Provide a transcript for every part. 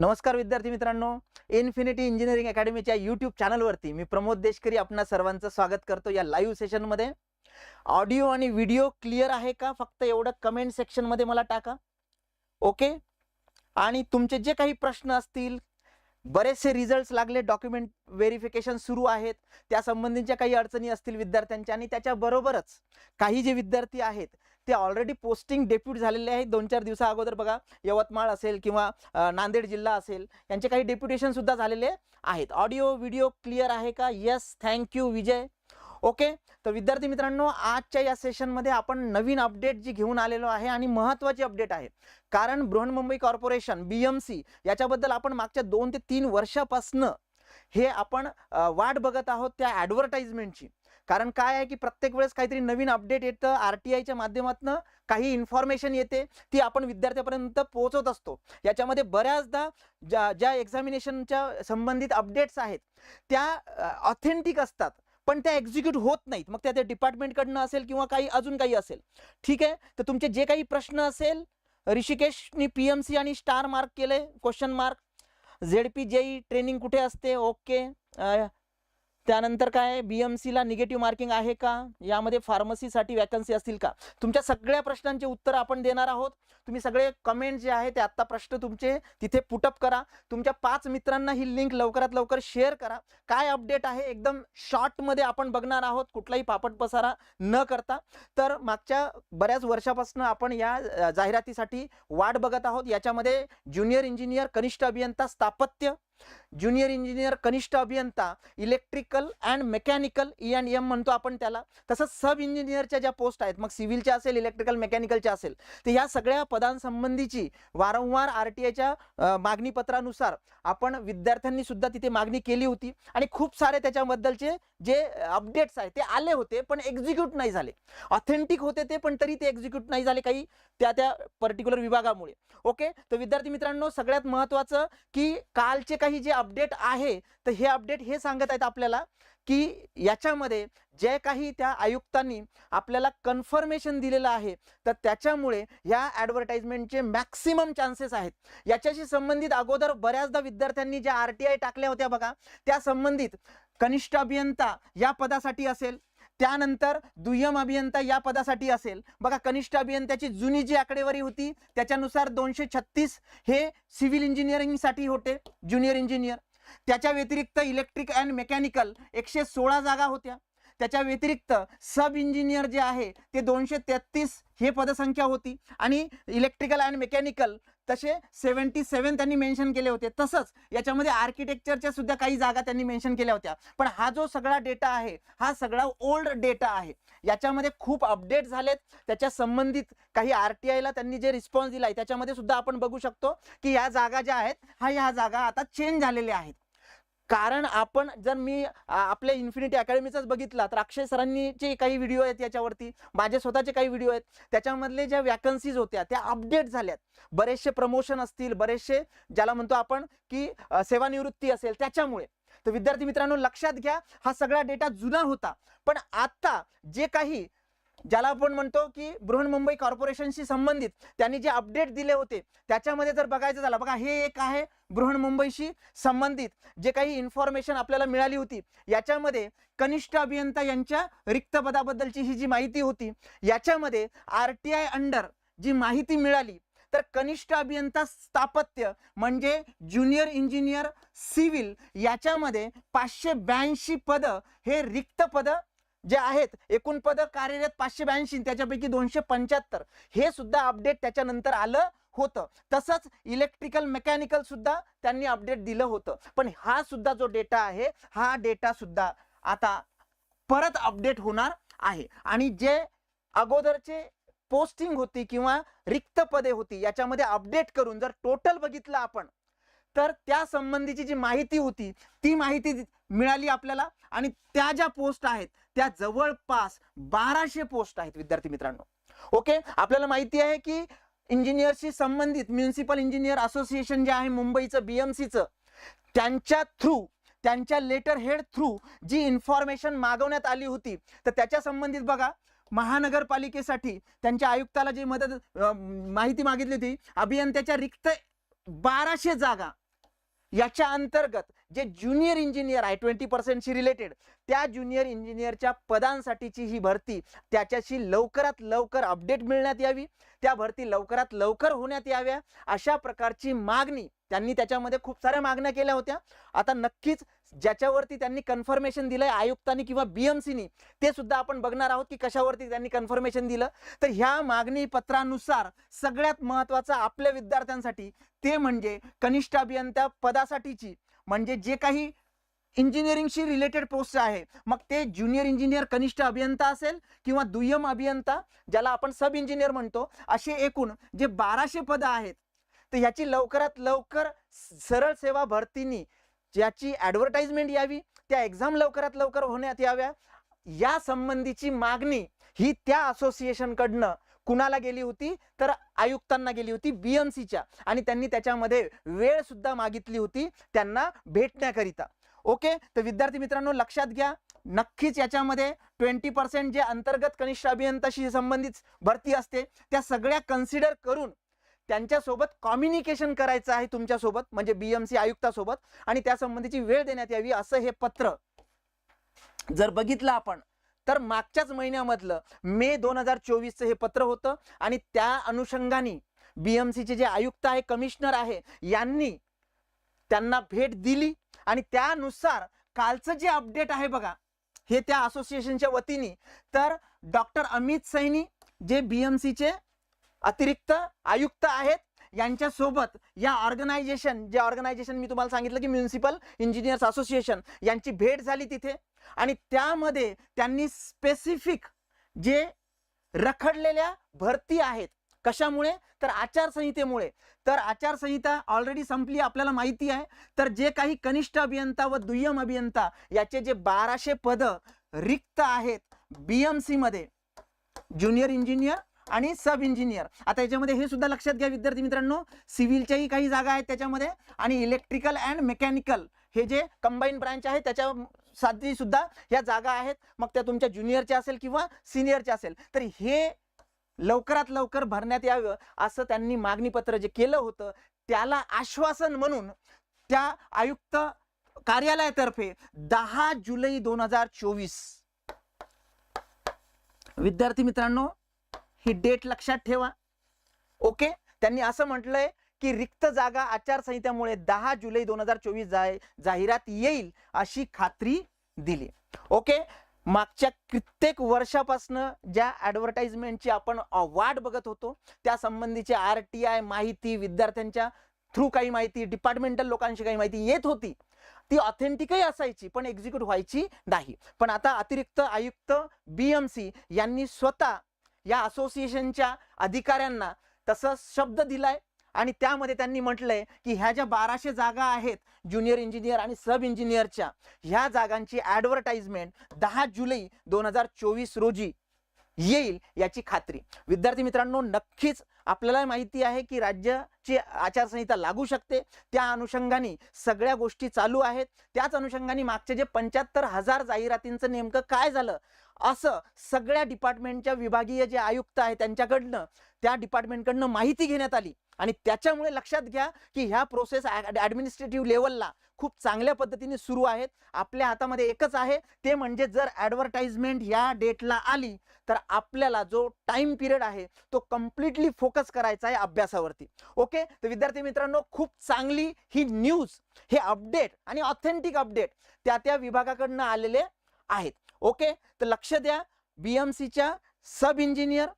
नमस्कार विद्यार्थी मित्रांनो इन्फिनिटी इंजिनिअरिंग अकॅडमीच्या यूट्यूब चॅनलवरती मी प्रमोद देशकरी आपणा सर्वांचं स्वागत करतो या लाईव्ह सेशनमध्ये ऑडिओ आणि व्हिडिओ क्लिअर आहे का? फक्त एवढं कमेंट सेक्शनमध्ये मला टाका. ओके आणि तुमचे जे काही प्रश्न असतील बरेचसे रिझल्ट्स लागले डॉक्युमेंट व्हेरिफिकेशन सुरू आहेत. त्यासंबंधीच्या काही अडचणी असतील विद्यार्थ्यांच्या आणि त्याच्याबरोबरच काही जे विद्यार्थी आहेत ते ऑलरेडी पोस्टिंग डेप्यूट झालेले आहेत. दोन चार दिवसा अगोदर बघा यवतमाळ असेल किंवा नांदेड जिल्हा असेल यांचे काही डेप्युटेशन सुद्धा झालेले आहेत. ऑडिओ व्हिडिओ क्लिअर आहे का? Yes thank you Vijay. Okay? तर विद्यार्थी मित्रांनो आजच्या या सेशनमध्ये आपण नवीन अपडेट जी घेऊन आलेलो आहे आणि महत्त्वाची अपडेट आहे. कारण Brihanmumbai corporation B M C याच्याबद्दल आपण मागच्या दोन ते तीन वर्षापासनं हे आपण वाट बघत आहोत त्या ॲडव्हर्टाइजमेंटची कारण काय आहे की प्रत्येक वेळेस काहीतरी नवीन अपडेट येतं आर टी आयच्या माध्यमातून काही इन्फॉर्मेशन येते ती आपण विद्यार्थ्यापर्यंत पोहोचवत असतो. याच्यामध्ये बऱ्याचदा ज्या ज्या एक्झामिनेशनच्या संबंधित अपडेट्स आहेत त्या ऑथेंटिक असतात. पण त्या एक्झिक्यूट होत नाहीत. मग त्या त्या डिपार्टमेंटकडनं असेल किंवा काही अजून काही असेल. ठीक आहे? तर तुमचे जे काही प्रश्न असेल ऋषिकेशनी पी एम सी आणि स्टार मार्क केले question mark Z P JE training कुठे असते? ओके त्यानंतर काय बी एम सीला निगेटिव्ह मार्किंग आहे का? यामध्ये फार्मसीसाठी वॅकन्सी असतील का? तुमच्या सगळ्या प्रश्नांचे उत्तर आपण देणार आहोत. तुम्ही सगळे कमेंट जे आहे ते आत्ता प्रश्न तुमचे तिथे पुटअप करा. तुमच्या पाच मित्रांना ही लिंक लवकरात लवकर शेअर करा. काय अपडेट आहे? एकदम शॉर्टमध्ये आपण बघणार आहोत. कुठलाही पापट पसारा न करता. तर मागच्या बऱ्याच वर्षापासून आपण या जाहिरातीसाठी वाट बघत आहोत. याच्यामध्ये ज्युनियर इंजिनियर कनिष्ठ अभियंता स्थापत्य ज्युनियर इंजिनियर कनिष्ठ अभियंता electrical and mechanical E and M म्हणतो आपण त्याला. तसंच सब इंजिनियरच्या ज्या पोस्ट आहेत मग सिव्हिलच्या असेल इलेक्ट्रिकल मेकॅनिकलच्या असेल तर या सगळ्या पदांसंबंधीची वारंवार आर टी आयच्या मागणीपत्रानुसार आपण विद्यार्थ्यांनी सुद्धा तिथे मागणी केली होती. आणि खूप सारे त्याच्याबद्दलचे जे अपडेट्स आहेत ते आले होते पण एक्झिक्यूट नाही झाले. ऑथेंटिक होते ते पण तरी ते एक्झिक्यूट नाही झाले काही त्या त्या पर्टिक्युलर विभागामुळे. ओके? तर विद्यार्थी मित्रांनो सगळ्यात महत्त्वाचं की कालचे काही जे अपडेट आहे तर हे अपडेट हे सांगत आहेत आपल्याला की याच्यामध्ये जे काही त्या आयुक्तांनी आपल्याला कन्फर्मेशन दिलेलं आहे तर त्याच्यामुळे ह्या ॲडव्हर्टाइजमेंटचे मॅक्सिमम चान्सेस आहेत. याच्याशी संबंधित अगोदर बऱ्याचदा विद्यार्थ्यांनी ज्या आर टी आय टाकल्या होत्या बघा त्या संबंधित कनिष्ठ अभियंता या पदासाठी असेल त्यानंतर दुय्यम अभियंता या पदासाठी असेल. बघा कनिष्ठ अभियंत्याची जुनी जी आकडेवारी होती त्याच्यानुसार दोनशे छत्तीस हे सिव्हिल इंजिनिअरिंगसाठी होते ज्युनियर इंजिनियर त्याच्या व्यतिरिक्त इलेक्ट्रिक अँड मेकॅनिकल एकशे सोळा जागा होत्या. त्याच्या व्यतिरिक्त सब इंजिनियर जे आहे ते दोनशे तेहतीस हे पदसंख्या होती. आणि इलेक्ट्रिकल अँड मेकॅनिकल तसे सेव्हन्टी सेवन त्यांनी मेन्शन केले होते. तसंच याच्यामध्ये आर्किटेक्चरच्या सुद्धा काही जागा त्यांनी मेन्शन केल्या होत्या. पण हा जो सगळा डेटा आहे हा सगळा ओल्ड डेटा आहे याच्यामध्ये खूप अपडेट झालेत. त्याच्या संबंधित काही आर टी आयला त्यांनी जे रिस्पॉन्स दिला आहे त्याच्यामध्ये सुद्धा आपण बघू शकतो की या जागा ज्या आहेत हा ह्या जागा आता चेंज झालेल्या आहेत. कारण आपण जर मी आपल्या इन्फिनिटी अकॅडमीचाच बघितला तर अक्षय सरांनीचे काही व्हिडिओ आहेत याच्यावरती माझे स्वतःचे काही व्हिडिओ आहेत. त्याच्यामधले ज्या वॅकन्सीज होत्या त्या अपडेट झाल्यात. बरेचसे प्रमोशन असतील बरेचसे ज्याला म्हणतो आपण की सेवानिवृत्ती असेल त्याच्यामुळे. तर विद्यार्थी मित्रांनो लक्षात घ्या हा सगळा डेटा जुना होता. पण आता जे काही ज्याला आपण म्हणतो की बृहन्मुंबई कॉर्पोरेशनशी संबंधित त्यांनी जे अपडेट दिले होते त्याच्यामध्ये जर बघायचं झालं बघा हे एक आहे बृहन्मुंबईशी संबंधित जे काही इन्फॉर्मेशन आपल्याला मिळाली होती याच्यामध्ये कनिष्ठ अभियंता यांच्या रिक्त पदाबद्दलची ही जी माहिती होती याच्यामध्ये आर टी आय अंडर जी माहिती मिळाली तर कनिष्ठ अभियंता स्थापत्य म्हणजे ज्युनियर इंजिनियर सिव्हिल याच्यामध्ये पाचशे ब्याऐंशी पदं हे रिक्त पदं जे आहेत एकूण पद कार्यरत पाचशे ब्याऐंशी त्याच्यापैकी दोनशे पंच्याहत्तर. हे सुद्धा अपडेट त्याच्यानंतर आलं होतं. तसंच इलेक्ट्रिकल मेकॅनिकल सुद्धा त्यांनी अपडेट दिलं होतं. पण हा सुद्धा जो डेटा आहे हा डेटा सुद्धा आता परत अपडेट होणार आहे. आणि जे अगोदरचे पोस्टिंग होती किंवा रिक्त पदे होती याच्यामध्ये अपडेट करून जर टोटल बघितलं आपण तर त्या संबंधीची जी माहिती होती ती माहिती मिळाली आपल्याला. आणि त्या ज्या पोस्ट आहेत त्या जवळपास बाराशे पोस्ट आहेत विद्यार्थी मित्रांनो. ओके आपल्याला माहिती आहे की इंजिनियरशी संबंधित म्युन्सिपल इंजिनियर असोसिएशन जे आहे मुंबईचं बीएमसीचं त्यांच्या थ्रू त्यांच्या लेटर हेड थ्रू जी इन्फॉर्मेशन मागवण्यात आली होती तर त्याच्या संबंधित बघा महानगरपालिकेसाठी त्यांच्या आयुक्ताला जी मदत माहिती मागितली होती अभियंत्याच्या रिक्त बाराशे जागा याच्या अंतर्गत जे ज्युनियर इंजिनियर आहे ट्वेंटी पर्सेंटशी रिलेटेड त्या ज्युनियर इंजिनियरच्या पदांसाठीची ही भरती त्याच्याशी लवकरात लवकर अपडेट मिळण्यात यावी त्या भरती लवकरात लवकर होण्यात याव्या अशा प्रकारची मागणी त्यांनी त्याच्यामध्ये खूप साऱ्या मागण्या केल्या होत्या. आता नक्कीच ज्याच्यावरती त्यांनी कन्फर्मेशन दिलंय आयुक्तांनी किंवा बीएमसीनी ते सुद्धा आपण बघणार आहोत की कशावरती त्यांनी कन्फर्मेशन दिलं. तर ह्या मागणी पत्रानुसार सगळ्यात महत्वाचं आपल्या विद्यार्थ्यांसाठी ते म्हणजे कनिष्ठ अभियंता पदासाठीची म्हणजे जे काही इंजिनिअरिंगशी रिलेटेड पोस्ट आहे मग ते ज्युनियर इंजिनियर कनिष्ठ अभियंता असेल किंवा दुय्यम अभियंता ज्याला आपण सब इंजिनियर म्हणतो असे एकूण जे बाराशे पदं आहेत तर ह्याची लवकरात लवकर सरळ सेवा भरतीनी ज्याची ॲडव्हर्टाइजमेंट यावी त्या एक्झाम लवकरात लवकर होण्यात याव्या या संबंधीची मागणी ही त्या असोसिएशनकडनं कुणाला गेली होती? तर आयुक्तांना गेली होती बीएमसीच्या आणि त्यांनी त्याच्यामध्ये वेळ सुद्धा मागितली होती त्यांना भेटण्याकरिता. ओके? तर विद्यार्थी मित्रांनो लक्षात घ्या. नक्कीच याच्यामध्ये ट्वेंटी पर्सेंट जे अंतर्गत कनिष्ठ अभियंताशी संबंधित भरती असते त्या सगळ्या कन्सिडर करून त्यांच्यासोबत कम्युनिकेशन करायचं आहे तुमच्यासोबत म्हणजे बीएमसी आयुक्तासोबत आणि त्या संबंधीची वेळ देण्यात यावी असं हे पत्र. जर बघितलं आपण तर मागच्याच महिन्यामधलं मे दोन हजार चोवीसचं हे पत्र होतं आणि त्या अनुषंगाने बीएमसीचे जे आयुक्त आहे कमिशनर आहे यांनी त्यांना भेट दिली आणि त्यानुसार कालचं जे अपडेट आहे बघा हे त्या असोसिएशनच्या वतीने तर डॉक्टर अमित सैनी जे बीएमसीचे अतिरिक्त आयुक्त आहेत यांच्यासोबत या ऑर्गनायझेशन जे ऑर्गनायझेशन मी तुम्हाला सांगितलं की म्युन्सिपल इंजिनियर्स असोसिएशन यांची भेट झाली तिथे. आणि त्यामध्ये त्यांनी स्पेसिफिक जे रखडलेल्या भरती आहेत. कशामुळे? तर आचारसंहितेमुळे. तर आचारसंहिता ऑलरेडी संपली आपल्याला माहिती आहे. तर जे काही कनिष्ठ अभियंता व दुय्यम अभियंता याचे जे बाराशे पद रिक्त आहेत बीएमसी मध्ये. ज्युनियर इंजिनियर आणि सब इंजिनियर आता याच्यामध्ये हे सुद्धा लक्षात घ्या विद्यार्थी मित्रांनो. सिव्हिलच्याही काही जागा आहेत त्याच्यामध्ये. आणि इलेक्ट्रिकल अँड मेकॅनिकल हे जे कंबाईन ब्रांच आहे त्याच्या साठी सुद्धा या जागा आहेत. मग त्या तुमच्या ज्युनियरच्या असेल किंवा सिनियरच्या असेल. तर हे लवकरात लवकर भरण्यात यावं असं त्यांनी मागणीपत्र जे केलं होतं त्याला आश्वासन म्हणून त्या आयुक्त कार्यालयातर्फे दहा जुलै दोन हजार चोवीस. विद्यार्थी मित्रांनो ही डेट लक्षात ठेवा. ओके? त्यांनी असं म्हटलंय की रिक्त जागा आचारसंहितेमुळे दहा जुलै दोन हजार चोवीस जाहिरात येईल अशी खात्री दिली. ओके मागच्या कित्येक वर्षापासनं ज्या ॲडव्हर्टाइजमेंटची आपण वाट बघत होतो त्या संबंधीची आर टी आय माहिती विद्यार्थ्यांच्या थ्रू काही माहिती डिपार्टमेंटल लोकांशी काही माहिती येत होती. ती ऑथेंटिकही असायची पण एक्झिक्यूट व्हायची नाही. पण आता अतिरिक्त आयुक्त बी एम सी यांनी स्वतः या असोसिएशनच्या अधिकाऱ्यांना तसं शब्द दिलाय. आणि त्यामध्ये त्यांनी म्हटलंय की ह्या ज्या बाराशे जागा आहेत ज्युनियर इंजिनियर आणि सब इंजिनियरच्या ह्या जागांची ॲडव्हर्टाइजमेंट दहा जुलै दोन हजार चोवीस रोजी येईल याची खात्री. विद्यार्थी मित्रांनो नक्कीच आपल्याला माहिती आहे की राज्याची आचारसंहिता लागू शकते. त्या अनुषंगाने सगळ्या गोष्टी चालू आहेत. त्याच अनुषंगाने मागचे जे पंच्याहत्तर हजार जाहिरातींचं नेमकं काय झालं? असं सगळ्या डिपार्टमेंटच्या विभागीय जे आयुक्त आहे त्यांच्याकडनं त्या डिपार्टमेंटकडनं माहिती घेण्यात आली. आणि त्याच्यामुळे लक्षात घ्या की ह्या प्रोसेस ॲडमिनिस्ट्रेटिव्ह लेवलला खूप चांगल्या पद्धतीने सुरू आहेत. आपल्या हातामध्ये एकच आहे ते म्हणजे जर ॲडव्हर्टाइजमेंट ह्या डेटला आली तर आपल्याला जो टाइम पिरियड आहे तो कम्प्लिटली फोकस करायचा आहे अभ्यासावरती. ओके तर विद्यार्थी मित्रांनो खूप चांगली ही न्यूज हे अपडेट आणि ऑथेंटिक अपडेट त्या त्या विभागाकडनं आलेले आहेत. ओके? तर लक्ष द्या बीएमसीच्या सब इंजिनियर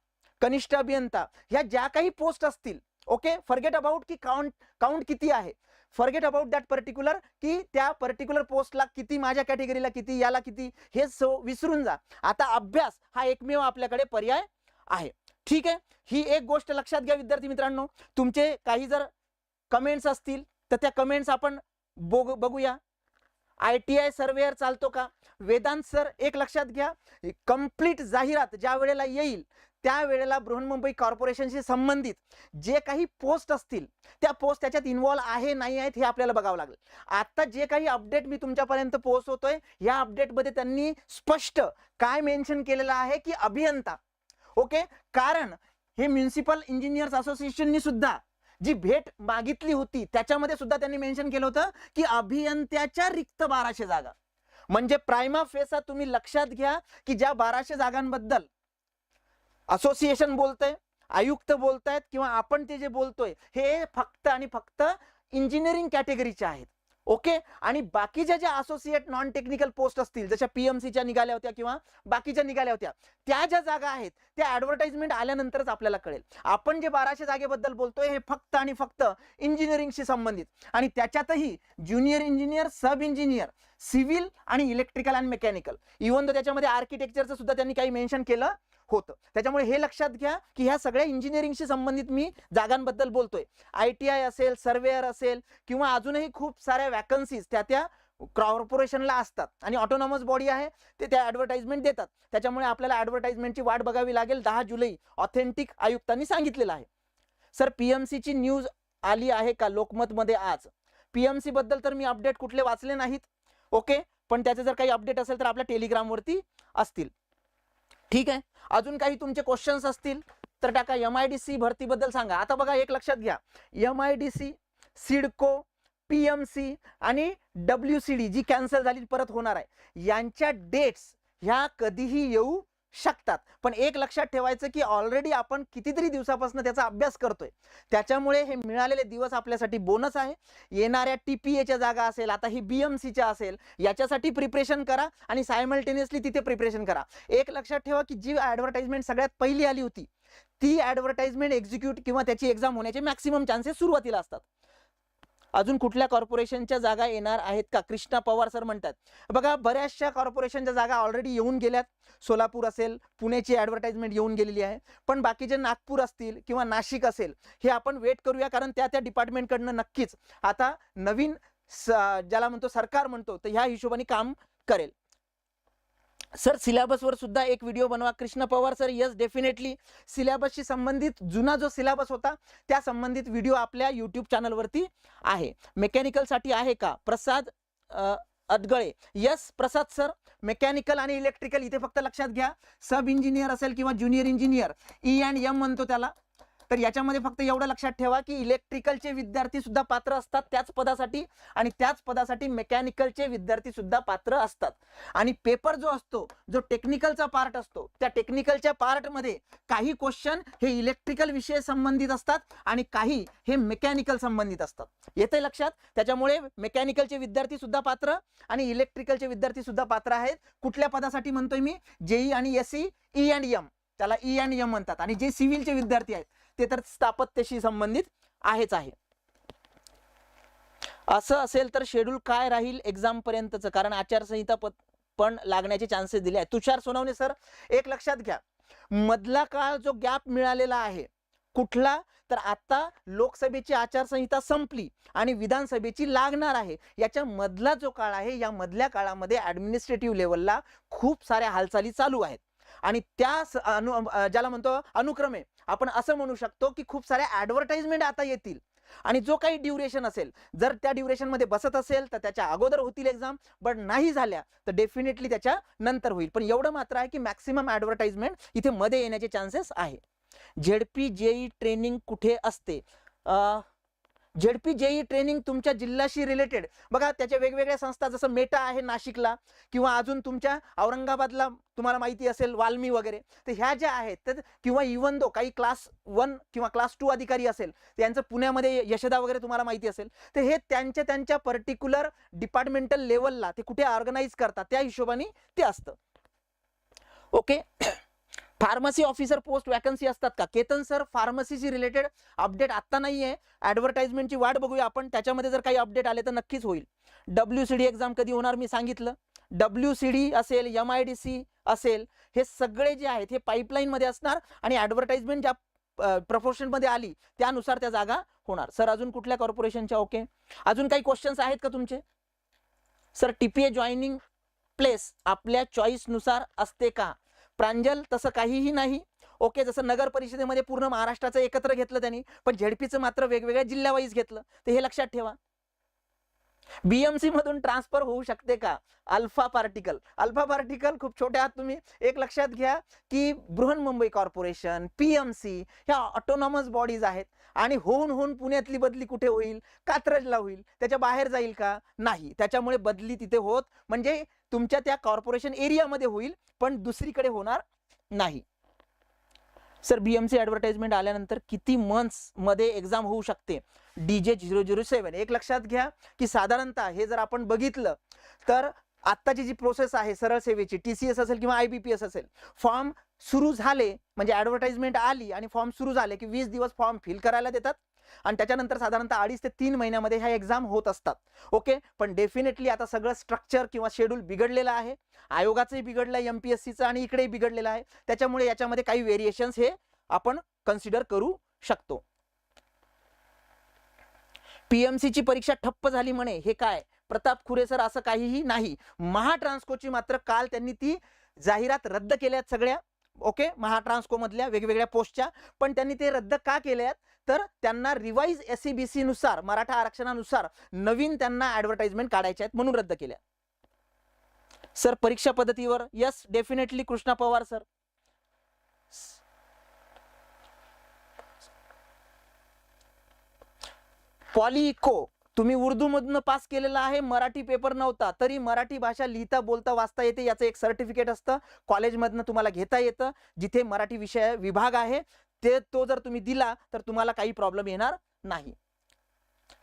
कनिष्ठ अभियंता ह्या ज्या काही पोस्ट असतील ओके? फॉरगेट अबाउट की काउंट काउंट किती आहे? फॉरगेट अबाउट दॅट पर्टिक्युलर की त्या पर्टिक्युलर पोस्टला किती माझ्या कॅटेगरीला किती याला किती हे सो विसरून जा. आता अभ्यास हा एकमेव आपल्याकडे पर्याय आहे. ठीक आहे? ही एक गोष्ट लक्षात घ्या विद्यार्थी मित्रांनो. तुमचे काही जर कमेंट्स असतील तर त्या कमेंट्स आपण बघू बघूया. आय टी आय सर्वेअर चालतो का? वेदांत सर एक लक्षात घ्या कंप्लीट जाहिरात ज्या वेळेला येईल त्यावेळेला बृहन्मुंबई कॉर्पोरेशनशी संबंधित जे काही पोस्ट असतील त्या पोस्ट त्याच्यात इन्व्हॉल्व आहे नाही आहेत हे आपल्याला बघावं लागेल. आत्ता जे काही अपडेट मी तुमच्यापर्यंत पोहोचवतोय या अपडेटमध्ये त्यांनी स्पष्ट काय मेन्शन केलेलं आहे की अभियंता. ओके कारण हे म्युन्सिपल इंजिनियर्स असोसिएशननी सुद्धा जी भेट मागितली होती त्याच्यामध्ये सुद्धा त्यांनी मेन्शन केलं होतं की अभियंत्याच्या रिक्त बाराशे जागा. म्हणजे प्रायमा फेसा तुम्ही लक्षात घ्या की ज्या बाराशे जागांबद्दल असोसिएशन बोलतंय आयुक्त बोलतायत किंवा आपण ते जे बोलतोय हे फक्त आणि फक्त इंजिनिअरिंग कॅटेगरीचे आहेत. ओके? आणि बाकीच्या ज्या असोसिएट नॉन टेक्निकल पोस्ट असतील जशा पीएमसीच्या निघाल्या होत्या किंवा बाकीच्या निघाल्या होत्या त्या ज्या जागा आहेत त्या ऍडव्हर्टाइजमेंट आल्यानंतरच आपल्याला कळेल. आपण जे बाराशे जागेबद्दल बोलतोय हे फक्त आणि फक्त इंजिनिअरिंगशी संबंधित. आणि त्याच्यातही junior engineer sub engineer civil आणि इलेक्ट्रिकल अँड मेकॅनिकल इव्हन तर त्याच्यामध्ये आर्किटेक्चरचं सुद्धा त्यांनी काही मेन्शन केलं होतं. त्याच्यामुळे हे लक्षात घ्या की ह्या सगळ्या इंजिनिअरिंगशी संबंधित मी जागांबद्दल बोलतोय. आय टी आय असेल सर्वेअर असेल किंवा अजूनही खूप साऱ्या वॅकन्सीज त्या त्या कॉर्पोरेशनला असतात आणि ऑटोनॉमस बॉडी आहे ते त्या ऍडव्हर्टाइजमेंट देतात. त्याच्यामुळे आपल्याला ऍडव्हर्टाइजमेंटची वाट बघावी लागेल. दहा जुलै ऑथेंटिक आयुक्तांनी सांगितलेलं आहे. सर पीएमसीची न्यूज आली आहे का लोकमतमध्ये आज? पीएमसी बद्दल तर मी अपडेट कुठले वाचले नाहीत. ओके पण त्याचे जर काही अपडेट असेल तर आपल्या टेलिग्रामवरती असतील. ठीक आहे? अजून काही तुमचे क्वेश्चन्स असतील तर टाका एम आय डी सी भरतीबद्दल सांगा. आता बघा एक लक्षात घ्या. M I D C CIDCO P M C आणि डब्ल्यू सी डी जी कॅन्सल झाली परत होणार आहे. यांच्या डेट्स ह्या कधीही येऊ शकतात. पण एक लक्षात ठेवायचं की ऑलरेडी आपण कितीतरी दिवसापासून त्याचा अभ्यास करतोय. त्याच्यामुळे हे मिळालेले दिवस आपल्यासाठी बोनस आहे. येणाऱ्या टी पी एच्या जागा असेल आता ही बी एम सीच्या असेल याच्यासाठी प्रिपरेशन करा आणि सायमल्टेनियसली तिथे प्रिपरेशन करा. एक लक्षात ठेवा की जी ॲडव्हर्टाइजमेंट सगळ्यात पहिली आली होती ती ॲडव्हर्टाइजमेंट एक्झिक्यूट किंवा त्याची एक्झाम होण्याचे मॅक्सिमम चान्सेस सुरुवातीला असतात. अजून कुठल्या कॉर्पोरेशनच्या जागा येणार आहेत का? कृष्णा पवार सर म्हणतात. बघा बऱ्याचशा कॉर्पोरेशनच्या जागा ऑलरेडी येऊन गेल्यात. सोलापूर असेल पुण्याची ॲडव्हर्टाइजमेंट येऊन गेलेली आहे. पण बाकीचे नागपूर असतील किंवा नाशिक असेल हे आपण वेट करूया कारण त्या त्या डिपार्टमेंटकडनं नक्कीच. आता नवीन स ज्याला म्हणतो सरकार म्हणतो तर ह्या हिशोबाने काम करेल. सर सिलेबसवर सुद्धा एक व्हिडिओ बनवा. Krishna Pawar sir yes definitely सिलेबसशी संबंधित जुना जो सिलेबस होता त्या संबंधित व्हिडिओ आपल्या यूट्यूब चॅनलवरती आहे. मेकॅनिकलसाठी आहे का? Prasad Adagale. Yes Prasad sir mechanical आणि इलेक्ट्रिकल इथे फक्त लक्षात घ्या. सब इंजिनियर असेल किंवा junior engineer E and M म्हणतो त्याला. तर याच्यामध्ये फक्त एवढं लक्षात ठेवा की इलेक्ट्रिकलचे विद्यार्थी सुद्धा पात्र असतात त्याच पदासाठी आणि त्याच पदासाठी मेकॅनिकलचे विद्यार्थी सुद्धा पात्र असतात. आणि पेपर जो असतो जो टेक्निकलचा पार्ट असतो त्या टेक्निकलच्या पार्टमध्ये काही क्वेश्चन हे इलेक्ट्रिकल विषय संबंधित असतात आणि काही हे मेकॅनिकल संबंधित असतात. येते लक्षात? त्याच्यामुळे मेकॅनिकलचे विद्यार्थी सुद्धा पात्र आणि इलेक्ट्रिकलचे विद्यार्थी सुद्धा पात्र आहेत. कुठल्या पदासाठी म्हणतोय मी? जेई आणि S C E and M. त्याला ई अँड एम म्हणतात. आणि जे सिव्हिलचे विद्यार्थी आहेत ते तर स्थापत्याशी संबंधित आहेच आहे. असं असेल तर शेड्यूल काय राहील एक्झाम पर्यंतचं? कारण आचारसंहिता प- पण लागण्याचे चान्सेस दिले आहेत. तुषार सोनवणे सर एक लक्षात घ्या. मधला काळ जो गॅप मिळालेला आहे कुठला? तर आता लोकसभेची आचारसंहिता संपली आणि विधानसभेची लागणार आहे. याच्या मधला जो काळ आहे या मधल्या काळामध्ये ऍडमिनिस्ट्रेटिव्ह लेवलला खूप साऱ्या हालचाली चालू आहेत. आणि त्या स- अनु ज्याला म्हणतो अनुक्रमे आपण असं म्हणू शकतो की खूप साऱ्या ॲडव्हर्टाइजमेंट आता येतील. आणि जो काही ड्युरेशन असेल जर त्या ड्युरेशनमध्ये बसत असेल तर त्याच्या अगोदर होतील एक्झाम बट नाही झाल्या तर डेफिनेटली त्याच्या नंतर होईल. पण एवढं मात्र आहे की मॅक्सिमम ॲडव्हर्टाइजमेंट इथे मध्ये येण्याचे चान्सेस आहे. झेडपी जेई ट्रेनिंग कुठे असते? जेडपी जेई ट्रेनिंग तुमच्या जिल्ह्याशी रिलेटेड बघा त्याच्या वेगवेगळ्या संस्था जसं मेटा आहे नाशिकला किंवा अजून तुमच्या औरंगाबादला तुम्हाला माहिती असेल वाल्मी वगैरे तर ह्या ज्या आहेत तर किंवा इवन दो काही क्लास वन किंवा क्लास टू अधिकारी असेल त्यांचं पुण्यामध्ये यशदा वगैरे तुम्हाला माहिती असेल तर हे त्यांच्या त्यांच्या पर्टिक्युलर डिपार्टमेंटल लेवलला ते कुठे ऑर्गनाईज करतात त्या हिशोबाने ते असतं. Okay pharmacy officer post vacancy असतात का? केतन सर फार्मसीशी रिलेटेड अपडेट आत्ता नाही आहे ॲडव्हर्टाइजमेंटची वाट बघूया आपण. त्याच्यामध्ये जर काही अपडेट आले तर नक्कीच होईल. डब्ल्यू सी डी एक्झाम कधी होणार? मी सांगितलं. डब्ल्यू सी डी असेल एम आय डी सी असेल हे सगळे जे आहेत हे पाईपलाईनमध्ये असणार आणि ॲडव्हर्टाइजमेंट ज्या प्रपोर्शनमध्ये आली त्यानुसार त्या जागा होणार. सर अजून कुठल्या कॉर्पोरेशनच्या ओके अजून काही क्वेश्चन्स आहेत का तुमचे? सर टीपीए जॉईनिंग प्लेस आपल्या चॉईसनुसार असते का? प्रांजल तसं काहीही नाही. ओके जसं नगर परिषदेमध्ये पूर्ण महाराष्ट्राचं एकत्र घेतलं त्यांनी पण झेडपीचं मात्र वेगवेगळ्या जिल्ह्यावाईज घेतलं. तर हे लक्षात ठेवा. बीएमसी मधून ट्रान्सफर होऊ शकते का? अल्फा पार्टिकल अल्फा पार्टिकल खूप छोटे आहात तुम्ही. एक लक्षात घ्या की बृहन्मुंबई कॉर्पोरेशन पीएमसी ह्या ऑटोनॉमस बॉडीज आहेत. आणि होऊन होऊन पुण्यातली बदली कुठे होईल? कात्रजला होईल. त्याच्या बाहेर जाईल का? नाही. त्याच्यामुळे बदली तिथे होत. म्हणजे तुमच्या त्या कॉर्पोरेशन एरियामध्ये होईल पण दुसरीकडे होणार नाही. Sir B M C advertisement आल्यानंतर किती मंथ्समध्ये एक्झाम होऊ शकते? डी जे झिरो झिरो सेवन एक लक्षात घ्या की साधारणतः हे जर आपण बघितलं तर आत्ताची जी प्रोसेस आहे सरळ सेवेची टी सी एस असेल किंवा आय बी पी एस असेल फॉर्म सुरू झाले म्हणजे ॲडव्हर्टाइजमेंट आली आणि फॉर्म सुरू झाले की वीस दिवस फॉर्म फिल करायला देतात? आणि त्याच्यानंतर साधारणतः अडीच ते तीन महिन्यामध्ये ह्या एक्झाम होत असतात. ओके पण डेफिनेटली आता सगळं स्ट्रक्चर किंवा शेड्यूल बिघडलेलं आहे. आयोगाचंही बिघडलं आहे एम पी एस सीचं आणि इकडेही बिघडलेलं आहे. त्याच्यामुळे याच्यामध्ये काही व्हेरिएशन्स हे आपण कन्सिडर करू शकतो. पीएमसीची परीक्षा ठप्प झाली म्हणे. हे काय? प्रताप खुरे सर असं काहीही नाही. महाट्रान्सकोची मात्र काल त्यांनी ती जाहिरात रद्द केल्यात सगळ्या. ओके महाट्रान्सको मधल्या वेगवेगळ्या पोस्टच्या पण त्यांनी ते रद्द का केल्यात? तर त्यांना रिवाईज एस बी सी नुसार मराठा आरक्षणानुसार नवीन त्यांना ऍडव्हर्टाइजमेंट काढायच्या आहेत म्हणून रद्द केल्या सर परीक्षा पद्धतीवर? Yes definitely Krishna Pawar sir. पॉलिको तुम्ही उर्दूमधनं पास केलेला आहे मराठी पेपर नव्हता तरी मराठी भाषा लिहिता बोलता वाचता येते याचं एक सर्टिफिकेट असतं. कॉलेजमधनं तुम्हाला घेता येतं जिथे मराठी विषय विभाग आहे ते तो जर तुम्ही दिला तर तुम्हाला काही प्रॉब्लेम येणार नाही.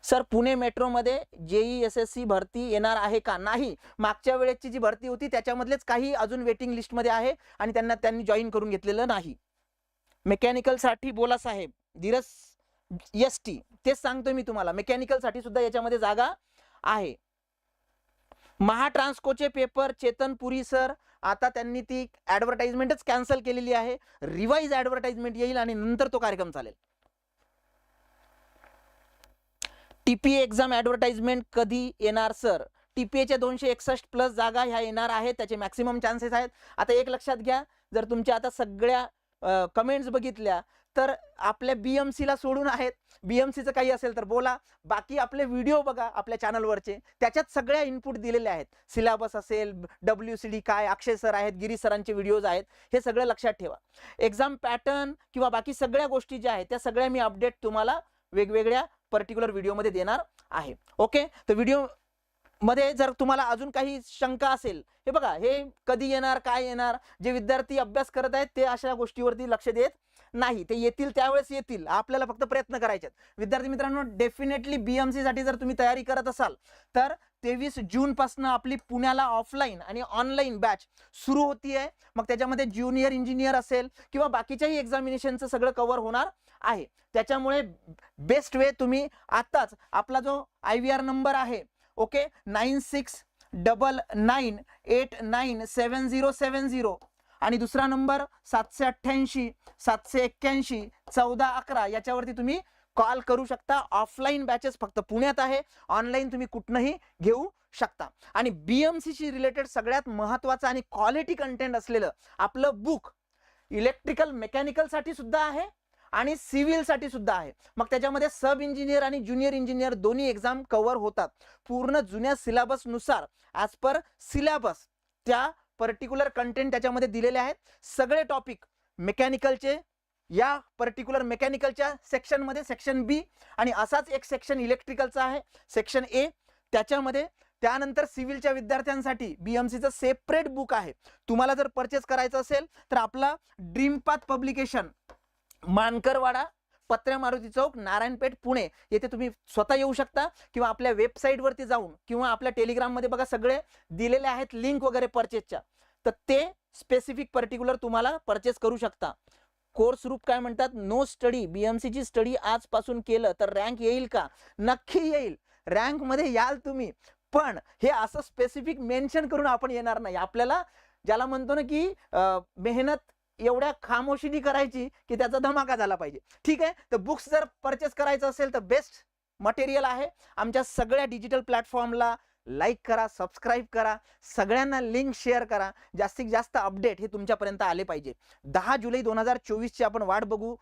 सर पुणे मेट्रोमध्ये जेई एस एस सी भरती येणार आहे का नाही? मागच्या वेळेची जी भरती होती त्याच्यामधलेच काही अजून वेटिंग लिस्टमध्ये आहे आणि त्यांना त्यांनी जॉईन करून घेतलेलं नाही. मेकॅनिकलसाठी बोला साहेब धीरज एस टी तेच सांगतोय मी तुम्हाला. मेकॅनिकलसाठी सुद्धा याच्यामध्ये जागा आहे. महाट्रान्सकोचे पेपर चेतन पुरी सर आता त्यांनी ती ऍडव्हर्टाइजमेंटच कॅन्सल केलेली आहे. रिवाईज ऍडव्हर्टाइजमेंट येईल आणि नंतर तो कार्यक्रम चालेल. टीपीए एक्झाम ऍडव्हर्टाइजमेंट कधी येणार सर टीपीएच्या दोनशे एकसष्ट प्लस जागा ह्या येणार आहेत. त्याचे मॅक्सिमम चान्सेस आहेत. आता एक लक्षात घ्या. जर तुमच्या आता सगळ्या कमेंट्स बघितल्या तर आपल्या बी एम सीला सोडून आहेत. बी एम सीचं काही असेल तर बोला. बाकी आपले व्हिडिओ बघा आपल्या चॅनलवरचे त्याच्यात सगळ्या इनपुट दिलेले आहेत. सिलेबस असेल डब्ल्यू सी डी काय अक्षय सर आहेत गिरी सरांचे व्हिडिओज आहेत. हे सगळं लक्षात ठेवा. एक्झाम पॅटर्न किंवा बाकी सगळ्या गोष्टी ज्या आहेत त्या सगळ्या मी अपडेट तुम्हाला वेगवेगळ्या पर्टिक्युलर व्हिडिओमध्ये देणार आहे. ओके तर व्हिडिओमध्ये जर तुम्हाला अजून काही शंका असेल हे बघा हे कधी येणार काय येणार जे विद्यार्थी अभ्यास करत आहेत ते अशा गोष्टीवरती लक्ष देत नाही ते येतील त्यावेळेस येतील. आपल्याला फक्त प्रयत्न करायचे विद्यार्थी मित्रांनो डेफिनेटली बीएमसी साठी जर तुम्ही तयारी करत असाल तर तेवीस जूनपासून आपली पुण्याला ऑफलाईन आणि ऑनलाईन बॅच सुरू होतीये. मग त्याच्यामध्ये ज्युनियर इंजिनियर असेल किंवा बाकीच्याही एक्झामिनेशनचं सगळं कव्हर होणार आहे. त्याच्यामुळे बेस्ट वे तुम्ही आत्ताच आपला जो आय व्ही आर नंबर आहे okay nine six double nine eight nine seven zero seven zero आणि दुसरा नंबर सातशे अठ्ठ्याऐंशी सातशे एक्क्याऐंशी चौदा अकरा याच्यावरती तुम्ही कॉल करू शकता. ऑफलाईन बॅचेस फक्त पुण्यात आहे. ऑनलाईन तुम्ही कुठनंही घेऊ शकता. आणि बीएमसीशी रिलेटेड सगळ्यात महत्वाचं आणि क्वालिटी कंटेंट असलेलं आपलं बुक इलेक्ट्रिकल मेकॅनिकलसाठी सुद्धा आहे आणि सिव्हिलसाठी सुद्धा आहे. मग त्याच्यामध्ये सब इंजिनियर आणि ज्युनियर इंजिनियर दोन्ही एक्झाम कव्हर होतात. पूर्ण जुन्या सिलेबसनुसार ॲज पर सिलेबस त्या पर्टिक्युलर कंटेंट त्याच्यामध्ये दिलेले आहेत. सगळे टॉपिक मेकॅनिकलचे या पर्टिक्युलर मेकॅनिकलच्या सेक्शनमध्ये सेक्शन बी आणि असाच एक सेक्शन इलेक्ट्रिकलचा आहे. सेक्शन ए त्याच्यामध्ये त्यानंतर सिव्हिलच्या विद्यार्थ्यांसाठी बी एम सीचं सेपरेट बुक आहे. तुम्हाला जर परचेस करायचं असेल तर आपला ड्रीमपाथ पब्लिकेशन मानकरवाडा पत्र्या मारुती चौक नारायणपेठ पुणे. येथे तुम्ही स्वतः येऊ शकता किंवा आपल्या वेबसाईटवरती जाऊन किंवा आपल्या टेलिग्राममध्ये बघा सगळे दिलेले आहेत लिंक वगैरे परचेसच्या तर ते स्पेसिफिक पर्टिक्युलर तुम्हाला परचेस करू शकता. कोर्स रूप काय म्हणतात? नो स्टडी बीएमसीची स्टडी आजपासून केलं तर रँक येईल का? नक्की येईल. रँकमध्ये याल तुम्ही. पण हे असं स्पेसिफिक मेन्शन करून आपण येणार नाही. आपल्याला ज्याला म्हणतो ना की मेहनत एवढ्या खामोशीने करायची की त्याचा धमाका झाला पाहिजे. ठीक आहे? तर बुक्स जर परचेस करायचं असेल तर बेस्ट मटेरियल आहे. आमच्या सगळ्या डिजिटल प्लॅटफॉर्मला लाईक करा सबस्क्राईब करा. सगळ्यांना लिंक शेअर करा. जास्तीत जास्त अपडेट हे तुमच्यापर्यंत आले पाहिजे. दहा जुलै दोन हजार चोवीसची आपण वाट बघू.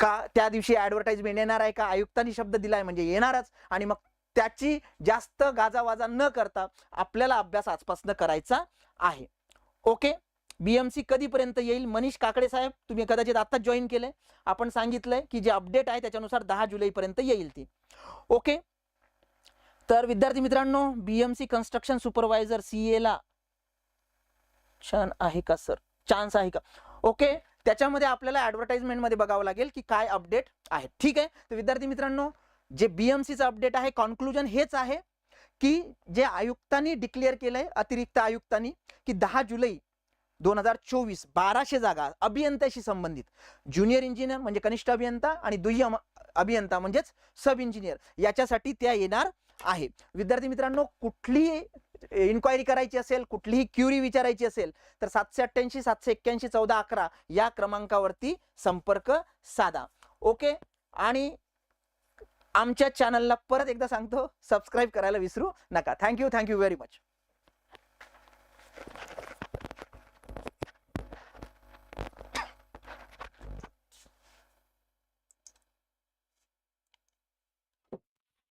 का त्या दिवशी ऍडव्हर्टाइजमेंट येणार आहे का? आयुक्तांनी शब्द दिलाय म्हणजे येणारच. आणि मग त्याची जास्त गाजावाजा न करता आपल्याला अभ्यास आजपासून करायचा आहे. ओके बीएमसी कधीपर्यंत येईल? मनीष काकडे साहेब तुम्ही कदाचित आत्ताच जॉईन केलंय. आपण सांगितलंय की जे अपडेट आहे त्याच्यानुसार दहा जुलैपर्यंत येईल ती. ओके तर विद्यार्थी मित्रांनो बीएमसी कन्स्ट्रक्शन सुपरवायझर सी ला छान आहे का सर चान्स आहे का? ओके त्याच्यामध्ये आपल्याला ॲडव्हर्टाइजमेंटमध्ये बघावं लागेल की काय अपडेट आहे. ठीक आहे? तर विद्यार्थी मित्रांनो जे बीएमसीचं अपडेट आहे कॉन्क्लुजन हेच आहे की जे आयुक्तांनी डिक्लेअर केलंय अतिरिक्त आयुक्तांनी की दहा जुलै दोन हजार चोवीस बाराशे जागा अभियंत्याशी संबंधित. ज्युनियर इंजिनियर म्हणजे कनिष्ठ अभियंता आणि दुय्यम अभियंता म्हणजेच सब इंजिनियर याच्यासाठी त्या येणार आहे. विद्यार्थी मित्रांनो कुठलीही इन्क्वायरी करायची असेल कुठलीही क्युरी विचारायची असेल तर सातशे अठ्ठ्याऐंशी सातशे एक्क्याऐंशी चौदा अकरा या क्रमांकावरती संपर्क साधा. ओके आणि आमच्या चॅनलला परत एकदा सांगतो सबस्क्राईब करायला विसरू नका. Thank you thank you very much